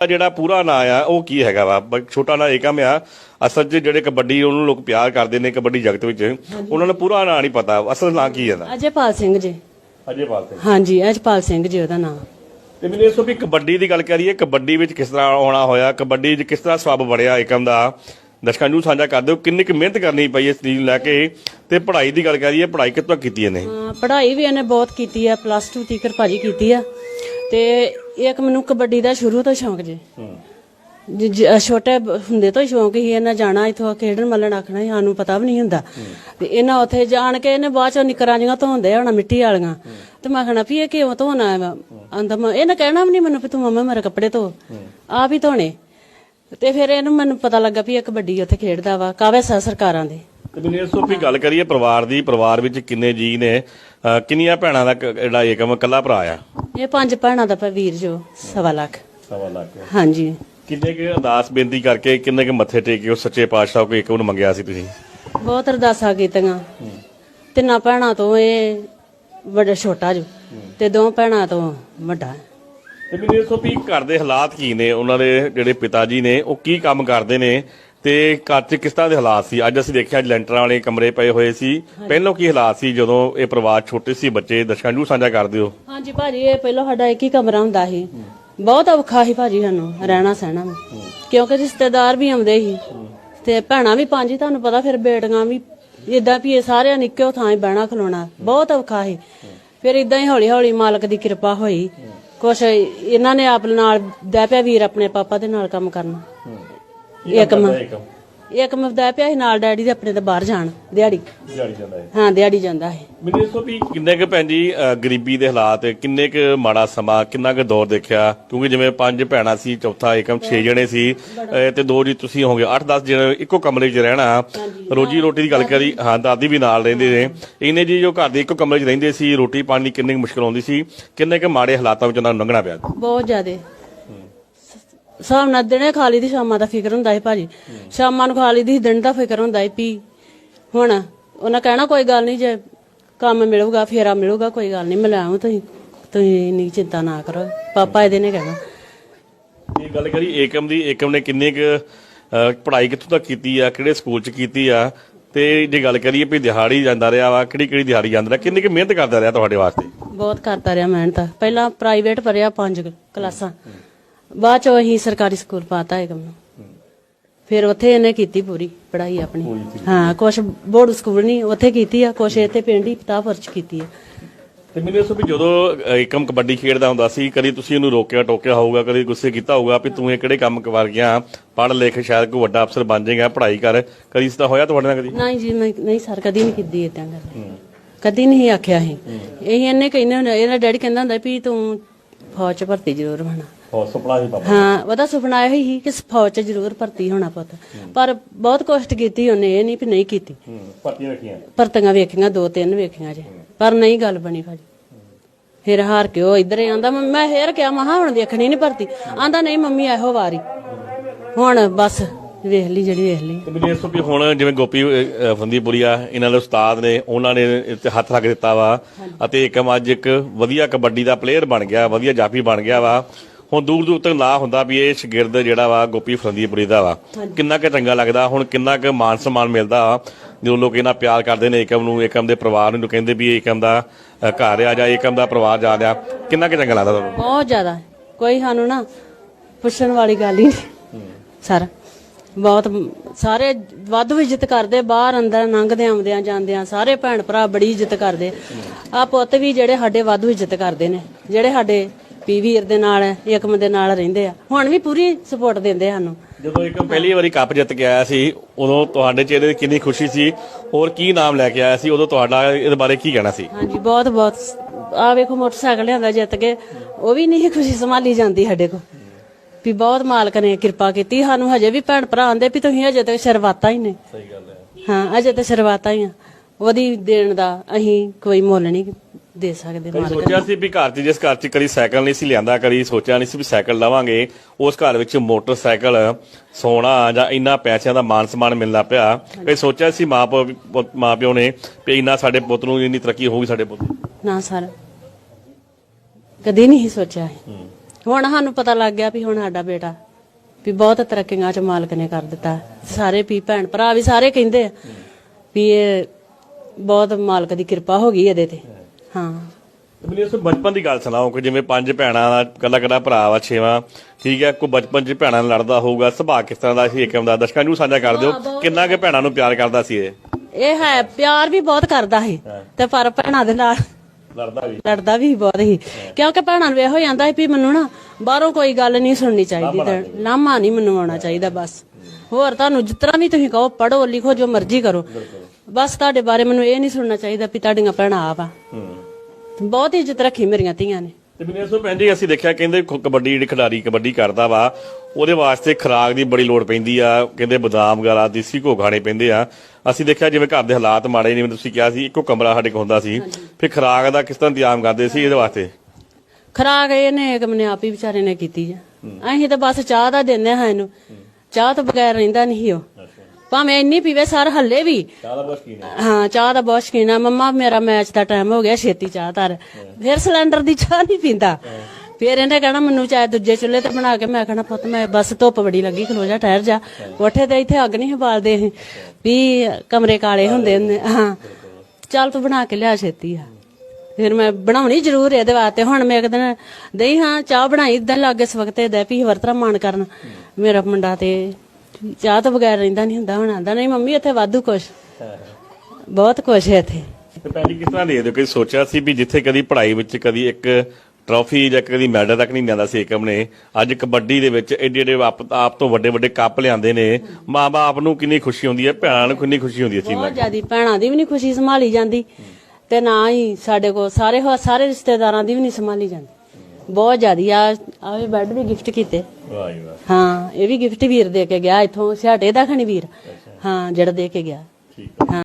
ਜਿਹੜਾ ਪੂਰਾ ਨਾਂ ਆ ਉਹ ਕੀ ਹੈਗਾ ਵਾ? ਬ- ਛੋਟਾ ਨਾਂ ਏਕਮ ਆ ਅਸਲ 'ਚ ਜਿਹੜੇ ਕਬੱਡੀ ਉਹਨੂੰ ਲੋਕ ਪਿਆਰ ਕਰਦੇ ਨੇ ਕਬੱਡੀ ਜਗਤ ਵਿੱਚ ਉਹਨਾਂ ਨੂੰ ਪੂਰਾ ਨਾਂ ਨਹੀਂ ਪਤਾ। ਅਸਲ ਨਾਂ ਕੀ ਹੈ ਦਾ ਅਜੇਪਾਲ ਸਿੰਘ ਜੀ। ਅਜੇਪਾਲ ਸਿੰਘ। ਹਾਂਜੀ ਅਜੇਪਾਲ ਸਿੰਘ ਜੀ ਉਹਦਾ ਨਾਮ ਤੇ ਮੈਨੂੰ ਇਸ ਤੋਂ ਵੀ ਕਬੱਡੀ ਦੀ ਗੱਲ ਕਰੀਏ ਕਬੱਡੀ ਵਿੱਚ ਕਿਸ ਤਰ੍ਹਾਂ ਆਉਣਾ ਹੋਇਆ ਕਬੱਡੀ 'ਚ ਕਿਸ ਤਰ੍ਹਾਂ ਸਬਬ ਬੜਿਆ ਏਕਮ ਦਾ? ਦਰਸ਼ਕਾਂ ਨੂੰ ਸਾਂਝਾ ਕਰ ਦਿਓ ਕਿੰਨੀ ਕੁ ਮਿਹਨਤ ਕਰਨੀ ਪਈ ਇਸ ਚੀਜ਼ ਨੂੰ ਲੈ ਕੇ। ਤੇ ਪੜ੍ਹਾਈ ਦੀ ਗੱਲ ਕਰੀਏ ਪੜ੍ਹਾਈ ਕਿੱਥੋਂ ਕੀਤੀ ਇਹਨੇ? ਹਾਂ, ਪੜ੍ਹਾਈ ਵੀ ਇਹਨੇ ਬਹੁਤ ਕੀਤੀ ਆ ਪਲੱਸ 2 ਤੀਕਰ ਭਾਜੀ ਕੀਤੀ ਆ ਤੇ ਇੱਕ ਮੈਨੂੰ ਕਬੱਡੀ ਦਾ ਸ਼ੁਰੂ ਤੋਂ ਸ਼ੌਂਕ ਜੀ। ਜ- ਜ- ਛੋਟੇ ਬ- ਹੁੰਦੇ ਤੋਂ ਹੀ ਸ਼ੌਂਕ ਸੀ ਇਹਨਾਂ ਜਾਣਾ ਇਥੋਂ ਖੇਡਣ ਮੱਲਣ ਆਖਣਾ ਸੀ, ਸਾਨੂੰ ਪਤਾ ਵੀ ਨਹੀਂ ਹੁੰਦਾ। ਤੇ ਇਹਨਾਂ ਉੱਥੇ ਜਾਣ ਕੇ ਇਹਨੇ ਬਾਅਦ ਚੋਂ ਨਿਕਰਾਂ ਜੀਆਂ ਧੋਂਦੇ ਹੋਣਾ ਮਿੱਟੀ ਵਾਲੀਆਂ। ਤੇ ਮੈਂ ਕਹਣਾ ਵੀ ਇਹ ਕਿਉਂ ਧੋਣਾ ਹੈ ਆਂਦਾ ਮੈਂ ਇਹਨੇ ਕਹਿਣਾ ਵੀ ਨਹੀਂ ਮੈਨੂੰ ਵੀ ਤੂੰ ਮੰਮਾ ਮੇਰੇ ਕੱਪੜੇ ਧੋ ਆਪ ਹੀ ਧੋਣੇ। ਤੇ ਫਿਰ ਇਹਨੂੰ ਮੈਨੂੰ ਪਤਾ ਲੱਗਾ ਵੀ ਇਹ ਕਬੱਡੀ ਉੱਥੇ ਖੇਡਦਾ ਵਾ ਕਾਵੇ ਸਾ ਸਰਕਾਰਾਂ ਦੇ। ਤੇ ਮੈਨੂੰ ਇਸ ਤੋਂ ਵੀ ਗੱਲ ਕਰੀਏ ਪਰਿਵਾਰ ਦੀ ਪਰਿਵਾਰ ਵਿੱਚ ਕਿੰਨੇ ਜੀ ਨੇ ਅਹ ਕਿੰਨੀਆਂ ਭੈਣਾਂ ਦਾ ਕ- ਜਿਹੜਾ ਏਕਮ ਇਕੱਲਾ ਭਰਾ ਆ? ਇਹ ਪੰਜ ਭੈਣਾਂ ਦਾ ਭਾ ਵੀਰ ਜੋ ਸਵਾ ਲੱਖ। ਸਵਾ ਲੱਖ। ਹਾਂਜੀ। ਕਿੰਨੇ ਕੁ ਅਰਦਾਸ ਬੇਨਤੀ ਕਰਕੇ ਕਿੰਨੇ ਕੁ ਮੱਥੇ ਟੇਕੇ ਉਹ ਸੱਚੇ ਪਾਤਸ਼ਾਹ ਕੋ ਏਕਮ ਨੂੰ ਮੰਗਿਆ ਸੀ ਤੁਸੀਂ? ਬਹੁਤ ਅਰਦਾਸਾਂ ਕੀਤੀਆਂ। ਤਿੰਨਾਂ ਭੈਣਾਂ ਤੋਂ ਇਹ ਵੱਡਾ ਛੋਟਾ ਜੋ ਤੇ ਦੋ ਭੈਣਾਂ ਤੋਂ ਵੱਡਾ। ਤੇ ਮੈਨੂੰ ਤੋਂ ਵੀ ਘਰ ਦੇ ਹਾਲਾਤ ਕੀ ਨੇ? ਉਹਨਾਂ ਦੇ ਜਿਹੜੇ ਪਿਤਾ ਜੀ ਨੇ ਉਹ ਕੀ ਕੰਮ ਕਰਦੇ ਨੇ? ਤੇ ਘਰ 'ਚ ਕਿਸ ਤਰ੍ਹਾਂ ਦੇ ਹਾਲਾਤ ਸੀ? ਅੱਜ ਅਸੀਂ ਦੇਖਿਆ ਲੈਂਟਰਾਂ ਵਾਲੇ ਕਮਰੇ ਪਏ ਹੋਏ ਸੀ। ਪਹਿਲਾਂ ਕੀ ਹਾਲਾਤ ਸੀ ਜਦੋਂ ਇਹ ਪਰਿਵਾਰ ਛੋਟੇ ਸੀ ਬੱਚੇ? ਦਰਸ਼ਕਾਂ ਨੂੰ ਸਾਂਝਾ ਕਰ ਦਿਓ। ਹਾਂਜੀ ਭਾਜੀ ਇਹ ਪਹਿਲਾਂ ਸਾਡਾ ਇੱਕ ਹੀ ਕਮਰਾ ਹੁੰਦਾ ਸੀ। ਬਹੁਤ ਔਖਾ ਸੀ ਭਾਜੀ ਸਾਨੂੰ ਰਹਿਣਾ ਸਹਿਣਾ। ਕਿਉਂਕਿ ਰਿਸ਼ਤੇਦਾਰ ਵੀ ਆਉਂਦੇ ਸੀ। ਤੇ ਭੈਣਾਂ ਵੀ ਪੰਜ ਹੀ ਤੁਹਾਨੂੰ ਪਤਾ ਫਿਰ ਬੇਟੀਆਂ ਵੀ ਇਦਾਂ ਵੀ ਇਹ ਸਾਰਿਆਂ ਨੇ ਇੱਕੋ ਥਾਂ ਹੀ ਬਹਿਣਾ ਖਲੋਣਾ। ਬਹੁਤ ਔਖਾ ਸੀ। ਫਿਰ ਇਦਾਂ ਹੀ ਹੌਲੀ ਹੌਲੀ ਮਾਲਕ ਦੀ ਕਿਰਪਾ ਹੋਈ। ਕੁਛ ਇਹਨਾਂ ਨੇ ਆਪ ਨਾਲ ਦਹਿ ਪਿਆ ਵੀਰ ਆਪਣੇ ਪਾਪਾ ਦੇ ਨਾਲ ਕੰਮ ਕਰਨਾ। ਇੱਕ ਮ ਇੱਕ ਮਫਦਾ ਪਿਆ ਸੀ ਨਾਲ ਡੈਡੀ ਦੇ ਆਪਣੇ ਤੇ ਬਾਹਰ ਜਾਣ ਦਿਹਾੜੀ। ਜਾੜੀ ਜਾਂਦਾ ਹੈ ਹਾਂ ਦਿਹਾੜੀ ਜਾਂਦਾ ਹੈ ਮੈਨੂੰ ਤੋਂ ਵੀ ਕਿੰਨੇ ਕੁ ਭੈਣ ਜੀ ਅਹ ਗਰੀਬੀ ਦੇ ਹਾਲਾਤ ਕਿੰਨੇ ਕੁ ਮਾੜਾ ਸਮਾਂ ਕਿੰਨਾ ਕੁ ਦੌਰ ਦੇਖਿਆ? ਕਿਉਂਕਿ ਜਿਵੇਂ ਪੰਜ ਭੈਣਾਂ ਸੀ ਚੌਥਾ ਏਕਮ 6 ਜਣੇ ਸੀ ਤੇ ਦੋ ਜੀ ਤੁਸੀਂ ਹੋਗੇ 8-10 ਜਣੇ ਇੱਕੋ ਕਮਰੇ 'ਚ ਰਹਿਣਾ। ਰੋਜੀ ਰੋਟੀ ਦੀ ਗੱਲ ਕਰੀ ਹਾਂ ਦਾਦੀ ਵੀ ਨਾਲ ਰਹਿੰਦੇ ਨੇ। ਇਹਨੇ ਜੀ ਜੋ ਘਰ ਦੇ ਇੱਕੋ ਕਮਰੇ 'ਚ ਰਹਿੰਦੇ ਸੀ ਰੋਟੀ ਪਾਣੀ ਕਿੰਨੀ ਕੁ ਮੁਸ਼ਕਲ ਆਉਂਦੀ ਸੀ ਕਿੰਨੇ ਕੁ ਮਾੜੇ ਹਾਲਾਤਾਂ ਵਿੱਚ ਉਹਨਾਂ ਨੂੰ ਲੰਘਣਾ ਪਿਆ? ਬਹੁਤ ਜ਼ਿਆਦੇ। ਹਿਸਾਬ ਨਾਲ ਦਿਨੇ ਖਾ ਲਈ ਦੀ ਸ਼ਾਮਾਂ ਦਾ ਫਿਕਰ ਹੁੰਦਾ ਸੀ ਭਾਜੀ। ਸ਼ਾਮਾਂ ਨੂੰ ਖਾ ਲਈ ਦੀ ਦਿਨ ਦਾ ਫਿਕਰ ਹੁੰਦਾ ਸੀ ਵੀ ਹੁਣ ਉਹਨਾਂ ਕਹਿਣਾ ਕੋਈ ਗੱਲ ਨਹੀਂ ਜੇ ਕੰਮ ਮਿਲੂਗਾ ਫੇਰਾ ਮਿਲੂਗਾ ਕੋਈ ਗੱਲ ਨਹੀਂ ਮਿਲਾਉ ਤੁਸੀਂ ਤੁਸੀਂ ਇੰਨੀ ਚਿੰਤਾ ਨਾ ਕਰੋ। ਪਾਪਾ ਇਹਦੇ ਨੇ ਕਹਿਣਾ। ਇਹ ਗੱਲ ਕਰੀ ਏਕਮ ਦੀ ਏਕਮ ਨੇ ਕਿੰਨੇ ਕੁ ਅਹ, ਪੜ੍ਹਾਈ ਕਿੱਥੋਂ ਤੱਕ ਕੀਤੀ ਆ ਕਿਹੜੇ ਸਕੂਲ 'ਚ ਕੀਤੀ ਆ ਤੇ ਜੇ ਗੱਲ ਕਰੀਏ ਵੀ ਦਿਹਾੜੀ ਜਾਂਦਾ ਰਿਹਾ ਵਾ ਕਿਹੜੀ ਕਿਹੜੀ ਦਿਹਾੜੀ ਜਾਂਦਾ ਰਿਹਾ ਕਿੰਨੀ ਕੁ ਮਿਹਨਤ ਕਰਦਾ ਰਿਹਾ ਤੁਹਾਡੇ ਵਾਸਤੇ? ਬਹੁਤ ਕਰਦਾ ਰਿਹਾ ਮਿਹਨਤ। ਪਹਿਲਾਂ ਪ੍ਰਾਈਵੇਟ ਪੜਿਆ ਪੰਜ ਕਲਾਸਾਂ। ਬਾਅਦ ਚ ਅਸੀਂ ਸਰਕਾਰੀ ਸਕੂਲ ਪਾਤਾ ਹੈ ਕੰਮ। ਫਿਰ ਉੱਥੇ ਇਹਨੇ ਕੀਤੀ ਪੂਰੀ ਪੜ੍ਹਾਈ ਆਪਣੀ। ਹਾਂ ਕੁਛ ਬੋਰਡ ਸਕੂਲ ਨਹੀਂ ਉੱਥੇ ਕੀਤੀ ਆ ਕੁਛ ਇੱਥੇ ਪਿੰਡ ਹੀ ਪਤਾਪੁਰ ਚ ਕੀਤੀ ਆ। ਤੇ ਮੈਨੂੰ ਇਸ ਵੀ ਜਦੋਂ ਏਕਮ ਕਬੱਡੀ ਖੇਡਦਾ ਹੁੰਦਾ ਸੀ ਕਦੀ ਤੁਸੀਂ ਉਹਨੂੰ ਰੋਕਿਆ ਟੋਕਿਆ ਹੋਊਗਾ ਕਦੀ ਗੁੱਸੇ ਕੀਤਾ ਹੋਊਗਾ ਵੀ ਤੂੰ ਇਹ ਕਿਹੜੇ ਕੰਮ ਕਰ ਗਿਆ ਪੜ੍ਹ ਲਿਖ ਸ਼ਾਇਦ ਕੋਈ ਵੱਡਾ ਅਫਸਰ ਬਣ ਜਾਏਗਾ ਪੜ੍ਹਾਈ ਕਰ ਕਦੀ ਇਸ ਦਾ ਹੋਇਆ ਤੁਹਾਡੇ ਨਾਲ ਕਦੀ? ਨਹੀਂ ਜੀ ਮੈਂ ਨਹੀਂ ਸਰ ਕਦੀ ਨਹੀਂ ਕੀਤੀ ਇਦਾਂ ਗੱਲ। ਕਦੀ ਨਹੀਂ ਆਖਿਆ ਇਹ ਇਹ ਇਹਨੇ ਕਹਿੰਦੇ ਹੁੰਦੇ ਇਹਦਾ ਡੈਡੀ ਕਹਿੰਦਾ ਹੁੰਦਾ ਵੀ ਤੂੰ ਫੌਜ ਚ ਭਰਤੀ ਜ਼ਰੂਰ ਹੋਣਾ। ਹੋ ਸੁਪਨਾ ਸੀ ਹਾਂ ਉਹਦਾ ਸੁਪਨਾ ਇਹ ਹੀ ਕਿ ਫੌਜ ਚ ਜ਼ਰੂਰ ਭਰਤੀ ਹੋਣਾ ਪੁੱਤ। ਪਰ ਬਹੁਤ ਕੋਸ਼ਿਸ਼ ਕੀਤੀ ਉਹਨੇ ਇਹ ਨਹੀਂ ਵੀ ਨਹੀਂ ਕੀਤੀ। ਭਰਤੀ ਰੱਖੀਆਂ ਭਰਤੀਆਂ ਵੇਖੀਆਂ ਦੋ ਤਿੰਨ ਵੇਖੀਆਂ ਜੇ। ਪਰ ਨਹੀਂ ਗੱਲ ਬਣੀ ਭਾਜੀ। ਫਿਰ ਹਾਰ ਕੇ ਉਹ ਇੱਧਰ ਆਂਦਾ ਮੈਂ ਫੇਰ ਕਿਹਾ ਮਹਾ ਹੁਣ ਦੇਖਣੀ ਨਹੀਂ ਭਰਤੀ। ਆਂਦਾ ਨਹੀਂ ਮੰਮੀ ਇਹੋ ਵਾਰੀ। ਹੁਣ ਬਸ ਵੇਖ ਲਈ ਜਿਹੜੀ ਵੇਖ ਲਈ। ਤੇ ਤੋਂ ਵੀ ਹੁਣ ਜਿਵੇਂ ਗੋਪੀ ਅਹ, ਫੰਦੀਪੁਰੀ ਆ ਇਹਨਾਂ ਦੇ ਉਸਤਾਦ ਨੇ ਉਹਨਾਂ ਨੇ ਤੇ ਹੱਥ ਰੱਖ ਦਿੱਤਾ ਵਾ। ਅਤੇ ਏਕਮ ਅੱਜ ਇੱਕ ਵਧੀਆ ਕਬੱਡੀ ਦਾ ਪਲੇਅਰ ਬਣ ਗਿਆ ਵਧੀਆ ਜਾਫੀ ਬਣ ਗਿਆ ਵਾ। ਹੁਣ ਦੂਰ ਦੂਰ ਤੱਕ ਲਾ ਹੁੰਦਾ ਵੀ ਇਹ ਸ਼ਾਗਿਰਦ ਜਿਹੜਾ ਵਾ ਗੋਪੀ ਫੰਦੀਪੁਰੀ ਦਾ ਵਾ। ਕਿੰਨਾ ਕੁ ਚੰਗਾ ਲੱਗਦਾ ਹੁਣ ਕਿੰਨਾ ਕੁ ਮਾਨ ਸਨਮਾਨ ਮਿਲਦਾ ਵਾ। ਜਦੋਂ ਲੋਕ ਇਹਨਾਂ ਪਿਆਰ ਕਰਦੇ ਨੇ ਏਕਮ ਨੂੰ ਏਕਮ ਦੇ ਪਰਿਵਾਰ ਨੂੰ ਕਹਿੰਦੇ ਵੀ ਏਕਮ ਦਾ ਘਰ ਆ ਜਾਂ ਏਕਮ ਦਾ ਪਰਿਵਾਰ ਜਾ ਰਿਹਾ। ਕਿੰਨਾ ਕੁ ਚੰਗਾ ਲੱਗਦਾ ਤੁਹਾਨੂੰ? ਬਹੁਤ ਜ਼ਿਆਦਾ। ਕੋਈ ਸਾਨੂੰ ਨਾ ਪੁੱਛਣ ਵਾਲੀ ਗੱਲ ਹੀ ਨਹੀਂ। ਸਰ ਬਹੁਤ ਸਾਰੇ ਵਾਧੂ ਇੱਜ਼ਤ ਕਰਦੇ ਬਾਹਰ ਅੰਦਰ ਲੰਘਦੇ ਆਉਂਦਿਆਂ ਜਾਂਦਿਆਂ ਸਾਰੇ ਭੈਣ ਭਰਾ ਬੜੀ ਇੱਜ਼ਤ ਕਰਦੇ। ਆ ਪੁੱਤ ਵੀ ਜਿਹੜੇ ਸਾਡੇ ਵਾਧੂ ਇੱਜ਼ਤ ਕਰਦੇ ਨੇ ਜਿਹੜੇ ਸਾਡੇ ਪੀ ਵੀਰ ਦੇ ਨਾਲ ਏਕਮ ਦੇ ਨਾਲ ਰਹਿੰਦੇ ਆ। ਹੁਣ ਵੀ ਪੂਰੀ ਸਪੋਰਟ ਦਿੰਦੇ ਸਾਨੂੰ। ਜਦੋਂ ਏਕਮ ਪਹਿਲੀ ਵਾਰੀ ਕੱਪ ਜਿੱਤ ਕੇ ਆਇਆ ਸੀ ਉਦੋਂ ਤੁਹਾਡੇ ਚਿਹਰੇ ਤੇ ਕਿੰਨੀ ਖੁਸ਼ੀ ਸੀ? ਹੋਰ ਕੀ ਨਾਮ ਲੈ ਕੇ ਆਇਆ ਸੀ? ਉਦੋਂ ਤੁਹਾਡਾ ਇਹਦੇ ਬਾਰੇ ਕੀ ਕਹਿਣਾ ਸੀ? ਹਾਂਜੀ ਬਹੁਤ ਬਹੁਤ। ਆ ਵੇਖੋ ਮੋਟਰਸਾਈਕਲ ਲਿਆਂਦਾ ਜਿੱਤ ਕੇ। ਉਹ ਵੀ ਨਹੀਂ ਖੁਸ਼ੀ ਸੰਭਾਲੀ ਜਾਂਦੀ ਸਾਡੇ ਕੋ ਵੀ ਬਹੁਤ ਮਾਲਕ ਨੇ ਕਿਰਪਾ ਕੀਤੀ। ਸਾਨੂੰ ਹਜੇ ਵੀ ਭੈਣ ਭਰਾ ਆਂਦੇ ਵੀ ਤੁਸੀਂ ਹਜੇ ਤੱਕ ਸ਼ੁਰੂਆਤਾਂ ਹੀ ਨੇ ਸਹੀ ਗੱਲ ਹੈ। ਹਾਂ ਅਜੇ ਤਾਂ ਸ਼ੁਰੂਆਤਾਂ ਹੀ ਆ। ਉਹਦੀ ਦੇਣ ਦਾ ਅਸੀਂ ਕੋਈ ਮੁੱਲ ਨਹੀਂ ਦੇ ਸਕਦੇ ਕਦੀ ਮਾਲਕ ਸੋਚਿਆ ਸੀ ਵੀ ਘਰ 'ਚ ਜਿਸ ਘਰ 'ਚ ਕਦੀ ਸਾਈਕਲ ਨਹੀਂ ਸੀ ਲਿਆਂਦਾ ਕਦੀ ਸੋਚਿਆ ਨਹੀਂ ਸੀ ਵੀ ਸਾਈਕਲ ਲਵਾਂਗੇ ਉਸ ਘਰ ਵਿੱਚ ਮੋਟਰਸਾਈਕਲ ਸੋਨਾ ਜਾਂ ਇੰਨਾ ਪੈਸਿਆਂ ਦਾ ਮਾਨ ਸਨਮਾਨ ਮਿਲਣਾ ਪਿਆ। ਕਦੀ ਸੋਚਿਆ ਸੀ ਮਾਂ ਪਿਓ ਮਾਂ ਪਿਓ ਨੇ ਵੀ ਇੰਨਾ ਸਾਡੇ ਪੁੱਤ ਨੂੰ ਇੰਨੀ ਤਰੱਕੀ ਹੋਊਗੀ ਸਾਡੇ ਪੁੱਤ ਨੂੰ। ਨਾ ਸਰ ਕਦੀ ਨਹੀਂ ਸੀ ਸੋਚਿਆ ਇਹ। ਹੁਣ ਸਾਨੂੰ ਪਤਾ ਲੱਗ ਗਿਆ ਵੀ ਹੁਣ ਸਾਡਾ ਬੇਟਾ ਵੀ ਬਹੁਤ ਤਰੱਕੀਆਂ ਚ ਮਾਲਕ ਨੇ ਕਰ ਦਿੱਤਾ। ਸਾਰੇ ਵੀ ਭੈਣ ਭਰਾ ਵੀ ਸਾਰੇ ਕਹਿੰਦੇ ਆ ਵੀ ਇਹ ਬਹੁਤ ਮਾਲਕ ਦੀ ਕਿਰਪਾ ਹੋ ਗਈ ਇਹਦੇ ਤੇ। ਹਾਂ। ਮੈਨੂੰ ਇਸ ਬਚਪਨ ਦੀ ਗੱਲ ਸੁਣਾਓ ਕਿ ਜਿਵੇਂ ਪੰਜ ਭੈਣਾਂ ਦਾ ਕੱਲਾ ਕੱਲਾ ਭਰਾ ਵਾ ਛੇਵਾਂ ਠੀਕ ਹੈ ਕੋਈ ਬਚਪਨ 'ਚ ਭੈਣਾਂ ਨਾਲ ਲੜਦਾ ਹੋਊਗਾ ਸੁਭਾਅ ਕਿਸ ਤਰ੍ਹਾਂ ਦਾ ਸੀ ਏਕਮ ਦਾ ਦਰਸ਼ਕਾਂ ਨੂੰ ਸਾਂਝਾ ਕਰ ਦਿਓ ਕਿੰਨਾ ਕਿ ਭੈਣਾਂ ਨੂੰ ਪਿਆਰ ਕਰਦਾ ਸੀ ਇਹ? ਇਹ ਹੈ ਪਿਆਰ ਵੀ ਬਹੁਤ ਕਰਦਾ ਸੀ ਤੇ ਪਰ ਭੈਣਾਂ ਦੇ ਨਾਲ ਲੜਦਾ ਵੀ। ਲੜਦਾ ਵੀ ਬਹੁਤ ਸੀ। ਕਿਉਂਕਿ ਭੈਣਾਂ ਨੂੰ ਇਹੋ ਜਾਂਦਾ ਸੀ ਵੀ ਮੈਨੂੰ ਨਾ ਬਾਹਰੋਂ ਕੋਈ ਗੱਲ ਨਹੀਂ ਸੁਣਨੀ ਚਾਹੀਦੀ ਤੇ ਲਾਮਾ ਨਹੀਂ ਮੈਨੂੰ ਆਉਣਾ ਚਾਹੀਦਾ ਬਸ। ਹੋਰ ਤੁਹਾਨੂੰ ਜਿਸ ਤਰ੍ਹਾਂ ਵੀ ਤੁਸੀਂ ਕਹੋ ਪੜੋ ਲਿਖੋ ਜੋ ਮਰਜ਼ੀ ਕਰੋ। ਬਸ ਤੁਹਾਡੇ ਬਾਰੇ ਮੈਨੂੰ ਇਹ ਨਹੀਂ ਸੁਣਨਾ ਚਾਹੀਦਾ ਵੀ ਤੁਹਾਡੀਆਂ ਭੈਣਾਂ ਆਪ ਆ ਬਹੁਤ ਇੱਜ਼ਤ ਰੱਖੀ ਮੇਰੀਆਂ ਧੀਆਂ ਨੇ। ਤੇ ਮੈਨੂੰ ਇਸ ਭੈਣ ਜੀ ਅਸੀਂ ਦੇਖਿਆ ਕਹਿੰਦੇ ਖ- ਕਬੱਡੀ ਜਿਹੜੀ ਖਿਡਾਰੀ ਕਬੱਡੀ ਕਰਦਾ ਵਾ ਉਹਦੇ ਵਾਸਤੇ ਖੁਰਾਕ ਦੀ ਬੜੀ ਲੋੜ ਪੈਂਦੀ ਆ ਕਹਿੰਦੇ ਬਦਾਮ ਗਾਲਾ ਦੇਸੀ ਘੋ ਖਾਣੇ ਪੈਂਦੇ ਆ। ਅਸੀਂ ਦੇਖਿਆ ਜਿਵੇਂ ਘਰ ਦੇ ਹਾਲਾਤ ਮਾੜੇ ਨਹੀਂ ਤੁਸੀਂ ਕਿਹਾ ਸੀ ਇੱਕੋ ਕਮਰਾ ਸਾਡੇ ਕੋਲ ਹੁੰਦਾ ਸੀ ਫਿਰ ਖੁਰਾਕ ਦਾ ਕਿਸ ਤਰ੍ਹਾਂ ਇੰਤਜ਼ਾਮ ਕਰਦੇ ਸੀ ਇਹਦੇ ਵਾਸਤੇ? ਖਰਾਕ ਇਹਨੇ ਇੱਕ ਮਨੇ ਆਪ ਹੀ ਵਿਚਾਰੇ ਨੇ ਕੀਤੀ ਆ। ਅਸੀਂ ਤਾਂ ਬਸ ਚਾਹ ਦਾ ਦਿੰਦੇ ਹਾਂ ਇਹਨੂੰ। ਚਾਹ ਤੋਂ ਬਗੈਰ ਰਹਿੰਦਾ ਨਹੀਂ ਉਹ। ਭਾਵੇਂ ਇੰਨੀ ਪੀਵੇ ਸਰ ਹੱਲੇ ਵੀ। ਚਾਹ ਬਸ ਕੀ ਹਾਂ ਚਾਹ ਦਾ ਬਹੁਤ ਸ਼ੌਕੀਨ ਆ ਮੰਮਾ ਮੇਰਾ ਮੈਚ ਦਾ ਟਾਈਮ ਹੋ ਗਿਆ ਛੇਤੀ ਚਾਹ ਧਰ। ਫਿਰ ਸਿਲੰਡਰ ਦੀ ਚਾਹ ਨਹੀਂ ਪੀਂਦਾ। ਫਿਰ ਇਹਨੇ ਕਹਿਣਾ ਮੈਨੂੰ ਚਾਹ ਦੂਜੇ ਚੁੱਲ੍ਹੇ ਤੇ ਬਣਾ ਕੇ ਮੈਂ ਕਹਿਣਾ ਪੁੱਤ ਮੈਂ ਬਸ ਧੁੱਪ ਬੜੀ ਲੱਗੀ ਖਲੋ ਜਾ ਠਹਿਰ ਜਾ। ਕੋਠੇ ਤੇ ਇੱਥੇ ਅੱਗ ਨਹੀਂ ਬਾਲਦੇ ਅਸੀਂ ਵੀ ਕਮਰੇ ਕਾਲੇ ਹੁੰਦੇ ਹੁੰਦੇ ਹਾਂ। ਚੱਲ ਤੂੰ ਬਣਾ ਕੇ ਲਿਆ ਛੇਤੀ ਆ। ਫਿਰ ਮੈਂ ਬਣਾਉਣੀ ਜ਼ਰੂਰ ਇਹਦੇ ਵਾਸਤੇ। ਹੁਣ ਮੈਂ ਇੱਕ ਦਿਨ ਦਈ ਹਾਂ ਚਾਹ ਬਣਾਈ ਇਦਾਂ ਲੱਗੇ ਵਕਤ ਇਹਦਾ ਵੀ ਵਰਤਰਾ ਮਾਨ ਕਰਨ। ਮੇਰਾ ਮੁੰਡਾ ਤੇ ਚਾਹ ਤੋਂ ਬਗੈਰ ਰਹਿੰਦਾ ਨਹੀਂ ਹੁੰਦਾ ਹੁਣ ਆਂਦਾ ਨਹੀਂ ਮੰਮੀ ਇੱਥੇ ਵਾਧੂ ਕੁਛ। ਬਹੁਤ ਕੁਛ ਹੈ ਇੱਥੇ। ਤੇ ਜੀ ਕਿਸ ਤਰ੍ਹਾਂ ਦੇ ਦਿਓ ਕਿ ਸੋਚਿਆ ਸੀ ਵੀ ਜਿੱਥੇ ਕਦੀ ਪੜ੍ਹਾਈ ਵਿੱਚ ਕਦੀ ਇੱਕ ਟਰਾਫੀ ਜਾਂ ਕਦੀ ਮੈਡਲ ਤੱਕ ਨਹੀਂ ਲਿਆਂਦਾ ਸੀ ਏਕਮ ਨੇ ਅੱਜ ਕਬੱਡੀ ਦੇ ਵਿੱਚ ਏਡੇ ਏਡੇ ਆਪ ਆਪ ਤੋਂ ਵੱਡੇ ਵੱਡੇ ਕੱਪ ਲਿਆਂਦੇ ਨੇ। ਮਾਂ-ਬਾਪ ਨੂੰ ਕਿੰਨੀ ਖੁਸ਼ੀ ਹੁੰਦੀ ਹੈ ਭੈਣਾਂ ਨੂੰ ਕਿੰਨੀ ਖੁਸ਼ੀ ਹੁੰਦੀ ਹੈ ਨਾਲ? ਬਹੁਤ ਜ਼ਿਆਦੀ ਭੈਣਾਂ ਦੀ ਵੀ ਨਹੀਂ ਖੁਸ਼ੀ ਸੰਭਾਲੀ ਜਾਂਦੀ ਤੇ ਨਾ ਹੀ ਸਾਡੇ ਕੋਲ ਸਾਰੇ ਸਾਰੇ ਰਿਸ਼ਤੇਦਾਰਾਂ ਦੀ ਵੀ ਨਹੀਂ ਸੰਭਾਲੀ ਜਾਂਦੀ। ਬਹੁਤ ਜ਼ਿਆਦੀ ਆ। ਆ ਵੀ ਬੈੱਡ ਵੀ ਗਿਫਟ ਕੀਤੇ। ਵਾਹ ਜੀ ਵਾਹ। ਹਾਂ ਇਹ ਵੀ ਗਿਫਟ ਵੀਰ ਦੇ ਕੇ ਗਿਆ। ਇੱਥੋਂ ਛਾਟੇ ਦਾ ਖਣੀ ਵੀਰ। ਹਾਂ ਜਿਹੜਾ ਦੇ ਕੇ ਗਿਆ। ਠੀਕ ਹੈ ਹਾਂ।